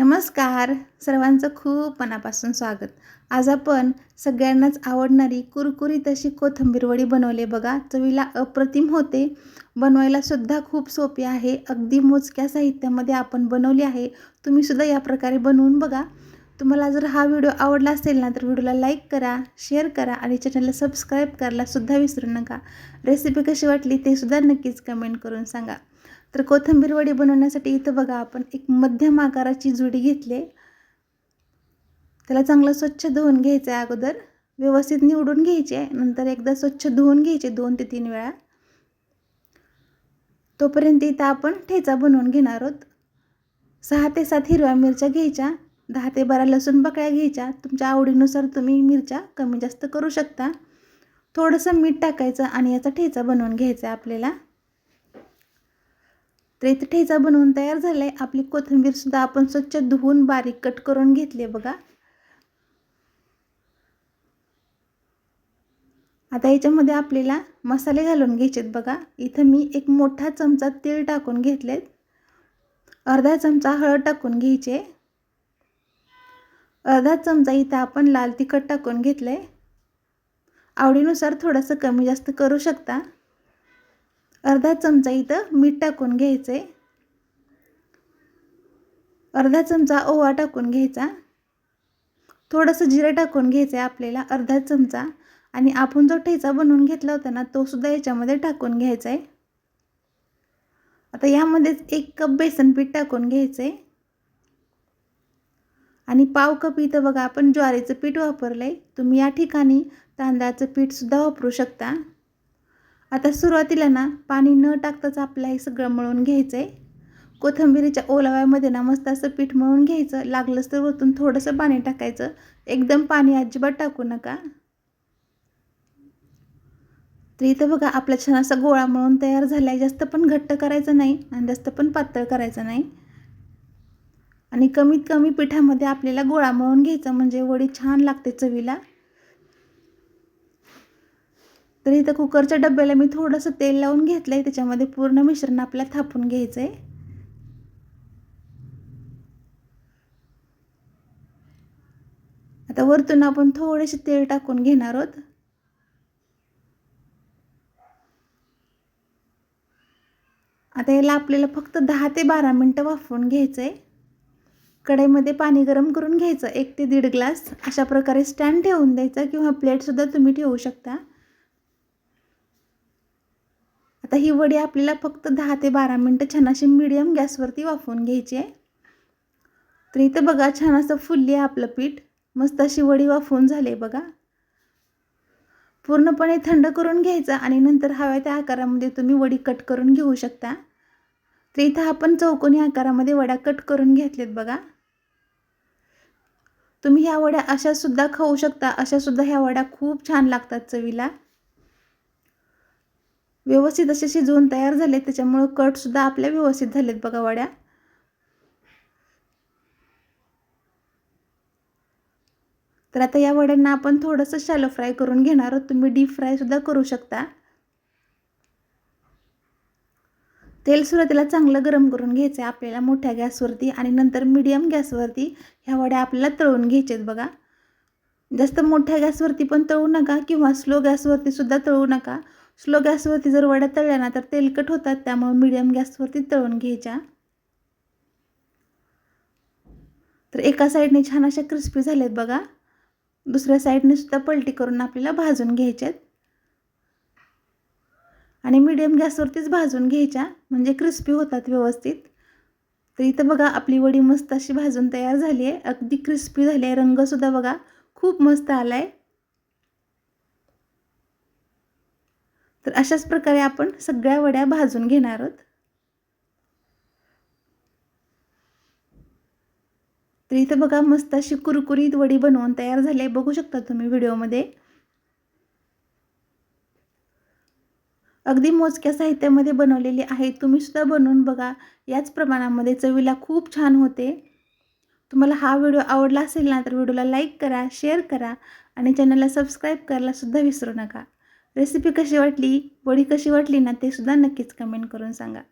नमस्कार. सर्वांचं खूप मनापासून स्वागत. आज आपण सगळ्यांनाच आवडणारी कुरकुरीत अशी कोथिंबीर वडी बनवली बघा. चवीला अप्रतिम होते. बनवायला सुद्धा खूप सोपी आहे. अगदी मोजक्या साहित्यामध्ये आपण बनवली आहे. तुम्हीसुद्धा या प्रकारे बनवून बघा. तुम्हाला जर हा व्हिडिओ आवडला असेल ना तर व्हिडिओला लाईक करा शेअर करा आणि चॅनलला सबस्क्राईब करायला सुद्धा विसरू नका. रेसिपी कशी वाटली ते सुद्धा नक्कीच कमेंट करून सांगा. तर कोथिंबीर वडी बनवण्यासाठी इथं बघा आपण एक मध्यम आकाराची जुडी घेतली त्याला चांगलं स्वच्छ धुवून घ्यायचं आहे अगोदर. व्यवस्थित निवडून घ्यायचे आहे. नंतर एकदा स्वच्छ धुवून घ्यायचे दोन ते तीन वेळा. तोपर्यंत इथं आपण ठेचा बनवून घेणार आहोत. सहा ते सात हिरव्या मिरच्या घ्यायच्या. दहा ते बारा लसूण बकळ्या घ्यायच्या. तुमच्या आवडीनुसार तुम्ही मिरच्या कमी जास्त करू शकता. थोडंसं मीठ टाकायचं आणि याचा ठेचा बनवून घ्यायचा आहे आपल्याला. तर इथे ठेचा बनवून तयार झाला आहे आपली कोथिंबीरसुद्धा आपण स्वच्छ धुवून बारीक कट करून घेतली आहे बघा. आता याच्यामध्ये आपल्याला मसाले घालून घ्यायचेत बघा. इथं मी एक मोठा चमचा तीळ टाकून घेतलेत. अर्धा चमचा हळद टाकून घ्यायचे अर्धा चमचा इथं आपण लाल तिखट टाकून घेतलं आहे आवडीनुसार थोडंसं कमी जास्त करू शकता. अर्धा चमचा इथं मीठ टाकून घ्यायचं आहे अर्धा चमचा ओवा टाकून घ्यायचा. थोडंसं जिरं टाकून घ्यायचं आहे आपल्याला अर्धा चमचा. आणि आपण जो ठेचा बनवून घेतला होता ना तो सुद्धा याच्यामध्ये टाकून घ्यायचा आहे आता यामध्येच एक कप बेसन पीठ टाकून घ्यायचं आहे आणि पाव कप इथं बघा आपण ज्वारीचं पीठ वापरलं आहे तुम्ही या ठिकाणी तांदळाचं पीठसुद्धा वापरू शकता. आता सुरुवातीला ना पाणी न टाकताच आपलं हे सगळं मळून घ्यायचं आहे कोथिंबिरीच्या ओलाव्यामध्ये ना मस्त असं पीठ मळून घ्यायचं. लागलंच तर वरतून थोडंसं पाणी टाकायचं. एकदम पाणी अजिबात टाकू नका. तर इथं बघा आपला छान असा गोळा मळून तयार झाला आहे जास्त पण घट्ट करायचं नाही आणि जास्त पण पातळ करायचं नाही. आणि कमीत कमी पिठामध्ये आपल्याला गोळा मळून घ्यायचा म्हणजे वडी छान लागते चवीला. तर इथं कुकरच्या डब्याला मी थोडंसं तेल लावून घेतलं आहे त्याच्यामध्ये पूर्ण मिश्रण आपल्याला थापून घ्यायचं आहे आता वरतून आपण थोडेसे तेल टाकून घेणार आहोत. आता याला आपल्याला फक्त दहा ते बारा मिनटं वाफवून घ्यायचं आहे कढईमध्ये पाणी गरम करून घ्यायचं. एक ते दीड ग्लास अशा प्रकारे स्टँड ठेवून द्यायचा किंवा प्लेटसुद्धा तुम्ही ठेवू शकता. आता ही वडी आपल्याला फक्त दहा ते बारा मिनटं छान अशी मिडियम गॅसवरती वाफवून घ्यायची आहे. तर इथं बघा छान असं फुलली आहे आपलं पीठ. मस्त अशी वडी वाफवून झाली बघा. पूर्णपणे थंड करून घ्यायचं आणि नंतर हव्या त्या आकारामध्ये तुम्ही वडी कट करून घेऊ शकता. तर इथं आपण चौकोनी आकारामध्ये वड्या कट करून घेतल्यात बघा. तुम्ही ह्या वड्या अशासुद्धा खाऊ शकता अशासुद्धा ह्या वड्या खूप छान लागतात चवीला. व्यवस्थित असे शिजवून तयार झाले त्याच्यामुळं कटसुद्धा आपल्या व्यवस्थित झालेत बघा वड्या. तर आता या वड्यांना आपण थोडंसं शॅलो फ्राय करून घेणार आहोत. तुम्ही डीप फ्रायसुद्धा करू शकता. तेल सुरुवातीला चांगलं गरम करून घ्यायचं आहे आपल्याला मोठ्या गॅसवरती आणि नंतर मीडियम गॅसवरती ह्या वड्या आपल्याला तळून घ्यायचे आहेत बघा. जास्त मोठ्या गॅसवरती पण तळू नका किंवा स्लो गॅसवरती सुद्धा तळू नका. स्लो गॅसवरती जर वड्या तळल्या ना तर तेलकट होतात. त्यामुळे मीडियम गॅसवरती तळून घ्यायच्या. तर एका साईडने छान अशा क्रिस्पी झाल्यात बघा. दुसऱ्या साईडने सुद्धा पलटी करून आपल्याला भाजून घ्यायच्यात. आणि मिडियम गॅसवरतीच भाजून घ्यायच्या. म्हणजे क्रिस्पी होतात व्यवस्थित. तर इथं बघा आपली वडी मस्त अशी भाजून तयार झाली आहे. अगदी क्रिस्पी झाली आहे. रंगसुद्धा बघा खूप मस्त आला आहे तर अशाच प्रकारे आपण सगळ्या वड्या भाजून घेणार आहोत. तर इथं बघा मस्त अशी कुरकुरीत वडी बनवून तयार झाली आहे. बघू शकता तुम्ही व्हिडिओमध्ये. अगदी मोजक्या साहित्यामध्ये बनवलेली आहे. तुम्हीसुद्धा बनवून बघा. याच प्रमाणामध्ये चवीला खूप छान होते. तुम्हाला हा व्हिडिओ आवडला असेल ना तर व्हिडिओला लाईक करा शेअर करा आणि चॅनलला सबस्क्राईब करायला सुद्धा विसरू नका. रेसिपी कशी वाटली? वडी कशी वाटली ना ते सुद्धा नक्कीच कमेंट करून सांगा.